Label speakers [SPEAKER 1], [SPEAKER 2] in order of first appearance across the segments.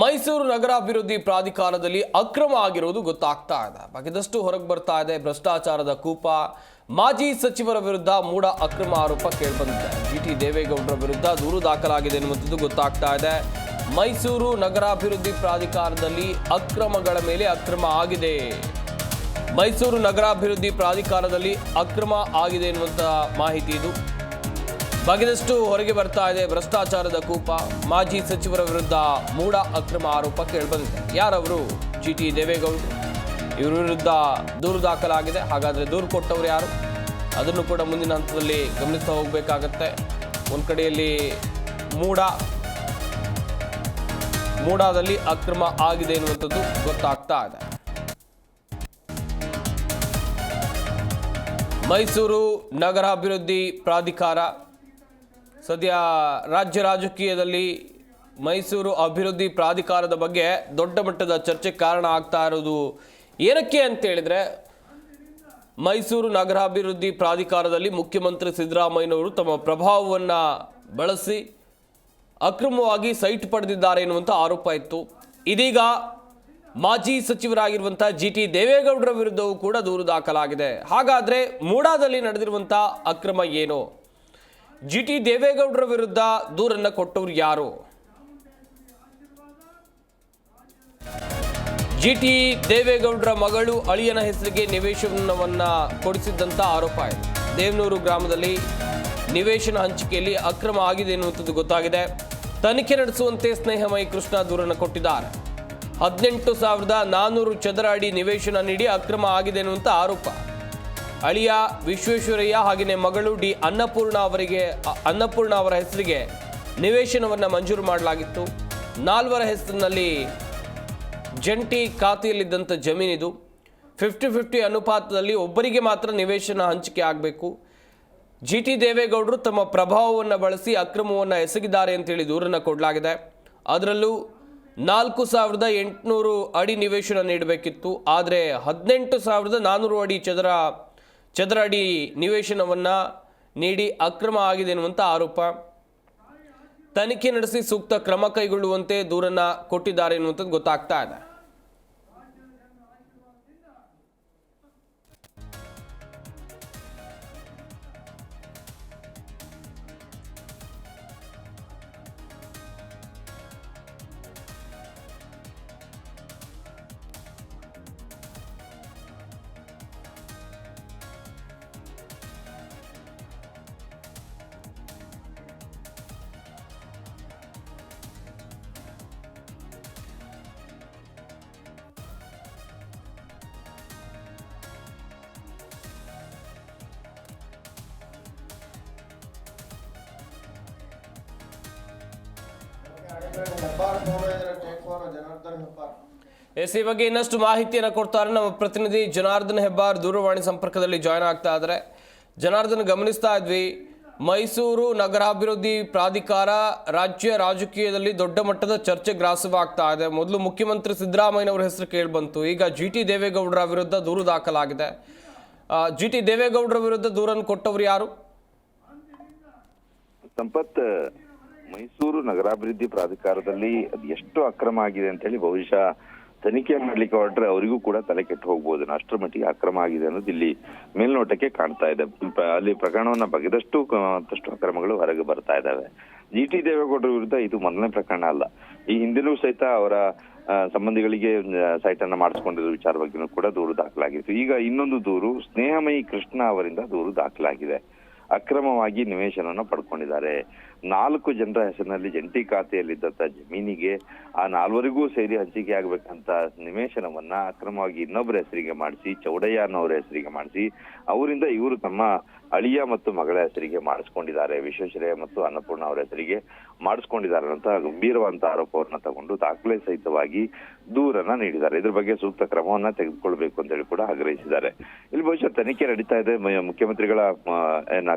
[SPEAKER 1] ಮೈಸೂರು ನಗರಾಭಿವೃದ್ಧಿ ಪ್ರಾಧಿಕಾರದಲ್ಲಿ ಅಕ್ರಮ ಆಗಿರುವುದು ಗೊತ್ತಾಗ್ತಾ ಇದೆ. ಬಗೆದಷ್ಟು ಹೊರಗೆ ಬರ್ತಾ ಇದೆ ಭ್ರಷ್ಟಾಚಾರದ ಕೂಪ. ಮಾಜಿ ಸಚಿವರ ವಿರುದ್ಧ ಮೂಢ ಅಕ್ರಮ ಆರೋಪ ಕೇಳಿಬಂದಿದೆ. ಜಿ ಟಿ ದೇವೇಗೌಡರ ವಿರುದ್ಧ ದೂರು ದಾಖಲಾಗಿದೆ ಎನ್ನುವಂಥದ್ದು ಗೊತ್ತಾಗ್ತಾ ಇದೆ. ಮೈಸೂರು ನಗರಾಭಿವೃದ್ಧಿ ಪ್ರಾಧಿಕಾರದಲ್ಲಿ ಅಕ್ರಮಗಳ ಮೇಲೆ ಅಕ್ರಮ ಆಗಿದೆ. ಮೈಸೂರು ನಗರಾಭಿವೃದ್ಧಿ ಪ್ರಾಧಿಕಾರದಲ್ಲಿ ಅಕ್ರಮ ಆಗಿದೆ ಎನ್ನುವಂಥ ಮಾಹಿತಿ ಇದು. ಬಗೆದಷ್ಟು ಹೊರಗೆ ಬರ್ತಾ ಇದೆ ಭ್ರಷ್ಟಾಚಾರದ ಕೂಪ. ಮಾಜಿ ಸಚಿವರ ವಿರುದ್ಧ ಮೂಢ ಅಕ್ರಮ ಆರೋಪ ಕೇಳಿಬಂದಿದೆ. ಯಾರವರು? ಜಿ ಟಿ ದೇವೇಗೌಡರು ಇವರ ವಿರುದ್ಧ ದೂರು ದಾಖಲಾಗಿದೆ. ಹಾಗಾದರೆ ದೂರು ಕೊಟ್ಟವರು ಯಾರು? ಅದನ್ನು ಕೂಡ ಮುಂದಿನ ಹಂತದಲ್ಲಿ ಗಮನಿಸ್ತಾ ಹೋಗಬೇಕಾಗತ್ತೆ. ಒಂದು ಕಡೆಯಲ್ಲಿ ಮೂಡ ಮೂಡಾದಲ್ಲಿ ಅಕ್ರಮ ಆಗಿದೆ ಎನ್ನುವಂಥದ್ದು ಗೊತ್ತಾಗ್ತಾ ಇದೆ. ಮೈಸೂರು ನಗರಾಭಿವೃದ್ಧಿ ಪ್ರಾಧಿಕಾರ ಸದ್ಯ ರಾಜ್ಯ ರಾಜಕೀಯದಲ್ಲಿ ಮೈಸೂರು ಅಭಿವೃದ್ಧಿ ಪ್ರಾಧಿಕಾರದ ಬಗ್ಗೆ ದೊಡ್ಡ ಮಟ್ಟದ ಚರ್ಚೆ ಕಾರಣ ಆಗ್ತಾ ಇರೋದು ಏನಕ್ಕೆ ಅಂತ ಹೇಳಿದ್ರೆ, ಮೈಸೂರು ನಗರಾಭಿವೃದ್ಧಿ ಪ್ರಾಧಿಕಾರದಲ್ಲಿ ಮುಖ್ಯಮಂತ್ರಿ ಸಿದ್ದರಾಮಯ್ಯನವರು ತಮ್ಮ ಪ್ರಭಾವವನ್ನು ಬಳಸಿ ಅಕ್ರಮವಾಗಿ ಸೈಟ್ ಪಡೆದಿದ್ದಾರೆ ಎನ್ನುವಂಥ ಆರೋಪ ಇತ್ತು. ಇದೀಗ ಮಾಜಿ ಸಚಿವರಾಗಿರುವಂಥ ಜಿ ಟಿ ದೇವೇಗೌಡರ ವಿರುದ್ಧವೂ ಕೂಡ ದೂರು ದಾಖಲಾಗಿದೆ. ಹಾಗಾದರೆ ಮೂಡಾದಲ್ಲಿ ನಡೆದಿರುವಂಥ ಅಕ್ರಮ ಏನು? ಜಿ ಟಿ ದೇವೇಗೌಡರ ವಿರುದ್ಧ ದೂರನ್ನು ಕೊಟ್ಟವರು ಯಾರು? ಜಿ ಟಿ ದೇವೇಗೌಡರ ಮಗಳು ಅಳಿಯನ ಹೆಸರಿಗೆ ನಿವೇಶನವನ್ನು ಕೊಡಿಸಿದ್ದಂಥ ಆರೋಪ ಇದೆ. ದೇವನೂರು ಗ್ರಾಮದಲ್ಲಿ ನಿವೇಶನ ಹಂಚಿಕೆಯಲ್ಲಿ ಅಕ್ರಮ ಆಗಿದೆ ಎನ್ನುವಂಥದ್ದು ಗೊತ್ತಾಗಿದೆ. ತನಿಖೆ ನಡೆಸುವಂತೆ ಸ್ನೇಹಮಯಿ ಕೃಷ್ಣ ದೂರನ್ನು ಕೊಟ್ಟಿದ್ದಾರೆ. ಹದಿನೆಂಟು ಸಾವಿರದ ನಾನ್ನೂರು ಚದರ ಅಡಿ ನಿವೇಶನ ನೀಡಿ ಅಕ್ರಮ ಆಗಿದೆ ಎನ್ನುವಂಥ ಆರೋಪ. ಅಳಿಯ ವಿಶ್ವೇಶ್ವರಯ್ಯ ಹಾಗೆಯೇ ಮಗಳು ಡಿ ಅನ್ನಪೂರ್ಣ ಅವರಿಗೆ ಅನ್ನಪೂರ್ಣ ಅವರ ಹೆಸರಿಗೆ ನಿವೇಶನವನ್ನು ಮಂಜೂರು ಮಾಡಲಾಗಿತ್ತು. ನಾಲ್ವರ ಹೆಸರಿನಲ್ಲಿ ಜಂಟಿ ಖಾತೆಯಲ್ಲಿದ್ದಂಥ ಜಮೀನಿದು. ಫಿಫ್ಟಿ ಫಿಫ್ಟಿ ಅನುಪಾತದಲ್ಲಿ ಒಬ್ಬರಿಗೆ ಮಾತ್ರ ನಿವೇಶನ ಹಂಚಿಕೆ ಆಗಬೇಕು. ಜಿ ಟಿ ದೇವೇಗೌಡರು ತಮ್ಮ ಪ್ರಭಾವವನ್ನು ಬಳಸಿ ಅಕ್ರಮವನ್ನು ಎಸಗಿದ್ದಾರೆ ಅಂತೇಳಿ ದೂರನ್ನು ಕೊಡಲಾಗಿದೆ. ಅದರಲ್ಲೂ ನಾಲ್ಕು ಸಾವಿರದ ಎಂಟುನೂರು ಅಡಿ ನಿವೇಶನ ನೀಡಬೇಕಿತ್ತು. ಆದರೆ ಹದಿನೆಂಟು ಸಾವಿರದ ನಾನ್ನೂರು ಅಡಿ ಚದರ ಚದರ ಅಡಿ ನಿವೇಶನವನ್ನು ನೀಡಿ ಅಕ್ರಮ ಆಗಿದೆ ಎನ್ನುವಂಥ ಆರೋಪ. ತನಿಖೆ ನಡೆಸಿ ಸೂಕ್ತ ಕ್ರಮ ಕೈಗೊಳ್ಳುವಂತೆ ದೂರನ್ನ ಕೊಟ್ಟಿದ್ದಾರೆ ಎನ್ನುವಂಥದ್ದು ಗೊತ್ತಾಗ್ತಾ ಇದೆ. ಎಸ್ ಈ ಬಗ್ಗೆ ಇನ್ನಷ್ಟು ಮಾಹಿತಿಯನ್ನು ಕೊಡ್ತಾರೆ ನಮ್ಮ ಪ್ರತಿನಿಧಿ ಜನಾರ್ದನ್ ಹೆಬ್ಬಾರ್ ದೂರವಾಣಿ ಸಂಪರ್ಕದಲ್ಲಿ ಜಾಯ್ನ್ ಆಗ್ತಾ ಇದ್ದಾರೆ. ಜನಾರ್ದನ್, ಗಮನಿಸ್ತಾ ಇದ್ವಿ, ಮೈಸೂರು ನಗರಾಭಿವೃದ್ಧಿ ಪ್ರಾಧಿಕಾರ ರಾಜ್ಯ ರಾಜಕೀಯದಲ್ಲಿ ದೊಡ್ಡ ಮಟ್ಟದ ಚರ್ಚೆ ಗ್ರಾಸವಾಗ್ತಾ ಇದೆ. ಮೊದಲು ಮುಖ್ಯಮಂತ್ರಿ ಸಿದ್ದರಾಮಯ್ಯನವರ ಹೆಸರು ಕೇಳಿಬಂತು ಈಗ ಜಿ ಟಿ ದೇವೇಗೌಡರ ವಿರುದ್ಧ ದೂರು ದಾಖಲಾಗಿದೆ. ಜಿ ಟಿ ದೇವೇಗೌಡರ ವಿರುದ್ಧ ದೂರನ್ನು ಕೊಟ್ಟವರು ಯಾರು?
[SPEAKER 2] ಸಂಪತ್ ಮೈಸೂರು ನಗರಾಭಿವೃದ್ಧಿ ಪ್ರಾಧಿಕಾರದಲ್ಲಿ ಅದು ಎಷ್ಟು ಅಕ್ರಮ ಆಗಿದೆ ಅಂತ ಹೇಳಿ ಬಹುಶಃ ತನಿಖೆ ಮಾಡ್ಲಿಕ್ಕೆ ಹೊರಟ್ರೆ ಅವರಿಗೂ ಕೂಡ ತಲೆ ಕೆಟ್ಟು ಹೋಗ್ಬೋದು. ಅಷ್ಟರ ಮಟ್ಟಿಗೆ ಅಕ್ರಮ ಆಗಿದೆ ಅನ್ನೋದು ಇಲ್ಲಿ ಮೇಲ್ನೋಟಕ್ಕೆ ಕಾಣ್ತಾ ಇದೆ. ಅಲ್ಲಿ ಪ್ರಕರಣವನ್ನ ಬಗೆದಷ್ಟು ಮತ್ತಷ್ಟು ಅಕ್ರಮಗಳು ಹೊರಗೆ ಬರ್ತಾ ಇದ್ದಾವೆ. ಜಿ ಟಿ ದೇವೇಗೌಡರ ವಿರುದ್ಧ ಇದು ಮೊದಲನೇ ಪ್ರಕರಣ ಅಲ್ಲ. ಈ ಹಿಂದಿನೂ ಸಹಿತ ಅವರ ಸಂಬಂಧಿಗಳಿಗೆ ಸೈಟ್ ಅನ್ನ ಮಾಡಿಸ್ಕೊಂಡಿರೋ ವಿಚಾರ ಬಗ್ಗೆನೂ ಕೂಡ ದೂರು ದಾಖಲಾಗಿತ್ತು. ಈಗ ಇನ್ನೊಂದು ದೂರು, ಸ್ನೇಹಮಯಿ ಕೃಷ್ಣ ಅವರಿಂದ ದೂರು ದಾಖಲಾಗಿದೆ. ಅಕ್ರಮವಾಗಿ ನಿವೇಶನವನ್ನು ಪಡ್ಕೊಂಡಿದ್ದಾರೆ. ನಾಲ್ಕು ಜನರ ಹೆಸರಿನಲ್ಲಿ ಜಂಟಿ ಖಾತೆಯಲ್ಲಿದ್ದಂತ ಜಮೀನಿಗೆ ಆ ನಾಲ್ವರಿಗೂ ಸೇರಿ ಹಂಚಿಕೆ ಆಗ್ಬೇಕಂತ ನಿವೇಶನವನ್ನ ಅಕ್ರಮವಾಗಿ ಇನ್ನೊಬ್ಬರ ಹೆಸರಿಗೆ ಮಾಡಿಸಿ ಚೌಡಯ್ಯ ಅನ್ನೋರ ಹೆಸರಿಗೆ ಮಾಡಿಸಿ, ಅವರಿಂದ ಇವರು ತಮ್ಮ ಅಳಿಯ ಮತ್ತು ಮಗಳ ಹೆಸರಿಗೆ ಮಾಡಿಸ್ಕೊಂಡಿದ್ದಾರೆ. ವಿಶ್ವೇಶ್ವರಯ್ಯ ಮತ್ತು ಅನ್ನಪೂರ್ಣ ಅವರ ಹೆಸರಿಗೆ ಮಾಡಿಸ್ಕೊಂಡಿದ್ದಾರೆ ಅಂತ ಗಂಭೀರವಾದಂತಹ ಆರೋಪವನ್ನ ತಗೊಂಡು ದಾಖಲೆ ಸಹಿತವಾಗಿ ದೂರನ್ನ ನೀಡಿದ್ದಾರೆ. ಇದ್ರ ಬಗ್ಗೆ ಸೂಕ್ತ ಕ್ರಮವನ್ನ ತೆಗೆದುಕೊಳ್ಬೇಕು ಅಂತ ಹೇಳಿ ಕೂಡ ಆಗ್ರಹಿಸಿದ್ದಾರೆ. ಇಲ್ಲಿ ಬಹುಶಃ ತನಿಖೆ ನಡೀತಾ ಇದೆ. ಮುಖ್ಯಮಂತ್ರಿಗಳ ಏನ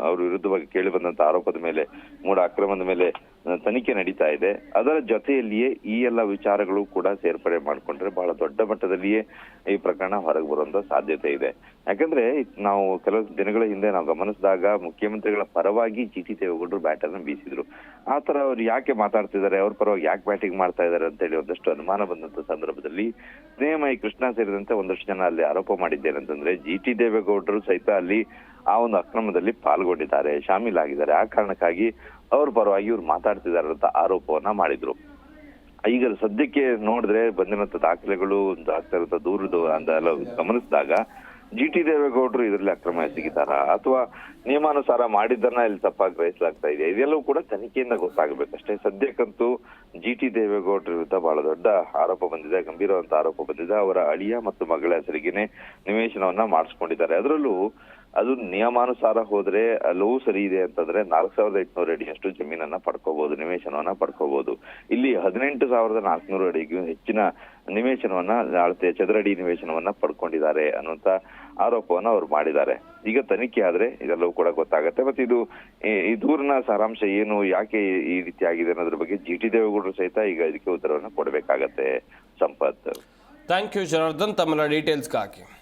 [SPEAKER 2] ಅವ್ರ ವಿರುದ್ಧವಾಗಿ ಕೇಳಿ ಬಂದಂತ ಆರೋಪದ ಮೇಲೆ ಮೂಡ ಅಕ್ರಮದ ಮೇಲೆ ತನಿಖೆ ನಡೀತಾ ಇದೆ. ಅದರ ಜೊತೆಯಲ್ಲಿಯೇ ಈ ಎಲ್ಲ ವಿಚಾರಗಳು ಕೂಡ ಸೇರ್ಪಡೆ ಮಾಡಿಕೊಂಡ್ರೆ ಬಹಳ ದೊಡ್ಡ ಮಟ್ಟದಲ್ಲಿಯೇ ಈ ಪ್ರಕರಣ ಹೊರಗೆ ಬರುವಂತ ಸಾಧ್ಯತೆ ಇದೆ. ಯಾಕಂದ್ರೆ ನಾವು ಕೆಲವು ದಿನಗಳ ಹಿಂದೆ ನಾವು ಗಮನಿಸಿದಾಗ ಮುಖ್ಯಮಂತ್ರಿಗಳ ಪರವಾಗಿ ಜಿ ಟಿ ದೇವೇಗೌಡರು ಬ್ಯಾಟರ್ನ ಬೀಸಿದ್ರು. ಆ ತರ ಅವ್ರು ಯಾಕೆ ಮಾತಾಡ್ತಿದ್ದಾರೆ, ಅವ್ರ ಪರವಾಗಿ ಯಾಕೆ ಬ್ಯಾಟಿಂಗ್ ಮಾಡ್ತಾ ಇದಾರೆ ಅಂತ ಹೇಳಿ ಒಂದಷ್ಟು ಅನುಮಾನ ಬಂದಂತ ಸಂದರ್ಭದಲ್ಲಿ ಸ್ನೇಹಮಯಿ ಕೃಷ್ಣ ಸೇರಿದಂತೆ ಒಂದಷ್ಟು ಜನ ಅಲ್ಲಿ ಆರೋಪ ಮಾಡಿದ್ದೇನೆ ಅಂತಂದ್ರೆ ಜಿ ಟಿ ದೇವೇಗೌಡರು ಸಹಿತ ಅಲ್ಲಿ ಆ ಒಂದು ಅಕ್ರಮದಲ್ಲಿ ಪಾಲ್ಗೊಂಡಿದ್ದಾರೆ, ಶಾಮೀಲಾಗಿದ್ದಾರೆ. ಆ ಕಾರಣಕ್ಕಾಗಿ ಅವ್ರ ಪರವಾಗಿ ಇವ್ರು ಮಾತಾಡ್ತಿದ್ದಾರೆ ಅಂತ ಆರೋಪವನ್ನ ಮಾಡಿದ್ರು. ಈಗ ಸದ್ಯಕ್ಕೆ ನೋಡಿದ್ರೆ ಬಂದಿರುವಂತ ದಾಖಲೆಗಳು ಆಗ್ತಾ ಇರುವಂತ ದೂರದು ಗಮನಿಸಿದಾಗ ಜಿ ಟಿ ದೇವೇಗೌಡರು ಇದರಲ್ಲಿ ಅಕ್ರಮ ಎಸಗಿದಾರ ಅಥವಾ ನಿಯಮಾನುಸಾರ ಮಾಡಿದ್ದನ್ನ ಇಲ್ಲಿ ತಪ್ಪಾಗಿ ಗ್ರಹಿಸಲಾಗ್ತಾ ಇದೆ ಇದೆಲ್ಲವೂ ಕೂಡ ತನಿಖೆಯಿಂದ ಗೊತ್ತಾಗಬೇಕಷ್ಟೇ ಸದ್ಯಕ್ಕಂತೂ ಜಿ ಟಿ ದೇವೇಗೌಡರ ವಿರುದ್ಧ ಬಹಳ ದೊಡ್ಡ ಆರೋಪ ಬಂದಿದೆ, ಗಂಭೀರವಾದಂತ ಆರೋಪ ಬಂದಿದೆ. ಅವರ ಅಳಿಯ ಮತ್ತು ಮಗಳ ಹೆಸರಿಗೆನೆ ನಿವೇಶನವನ್ನ ಮಾಡಿಸ್ಕೊಂಡಿದ್ದಾರೆ. ಅದರಲ್ಲೂ ಅದು ನಿಯಮಾನುಸಾರ ಹೋದ್ರೆ ಲೋವು ಸರಿ ಇದೆ ಅಂತಂದ್ರೆ ನಾಲ್ಕು ಸಾವಿರದ ಎಂಟುನೂರು ಅಡಿಯಷ್ಟು ಜಮೀನನ್ನ ಪಡ್ಕೋಬಹುದು ನಿವೇಶನವನ್ನ ಪಡ್ಕೋಬಹುದು ಇಲ್ಲಿ ಹದಿನೆಂಟು ಸಾವಿರದ ನಾಲ್ಕುನೂರು ಅಡಿಗೂ ಹೆಚ್ಚಿನ ನಿವೇಶನವನ್ನ ಅಳತೆ ಚದರಡಿ ನಿವೇಶನವನ್ನ ಪಡ್ಕೊಂಡಿದ್ದಾರೆ ಅನ್ನುವಂತ ಆರೋಪವನ್ನ ಅವ್ರು ಮಾಡಿದ್ದಾರೆ. ಈಗ ತನಿಖೆ ಆದ್ರೆ ಇದೆಲ್ಲವೂ ಕೂಡ ಗೊತ್ತಾಗತ್ತೆ. ಮತ್ತೆ ಇದು, ಈ- ದೂರಿನ ಸಾರಾಂಶ ಏನು, ಯಾಕೆ ಈ ರೀತಿ ಆಗಿದೆ ಅನ್ನೋದ್ರ ಬಗ್ಗೆ ಜಿ ಟಿ ದೇವೇಗೌಡರು ಸಹಿತ ಈಗ ಇದಕ್ಕೆ ಉತ್ತರವನ್ನು ಕೊಡಬೇಕಾಗತ್ತೆ. ಸಂಪತ್.
[SPEAKER 1] ಥ್ಯಾಂಕ್ ಯು ಜನಾರ್ದನ್ ತಮ್ಮ ಡೀಟೇಲ್ಸ್ಗಾಗಿ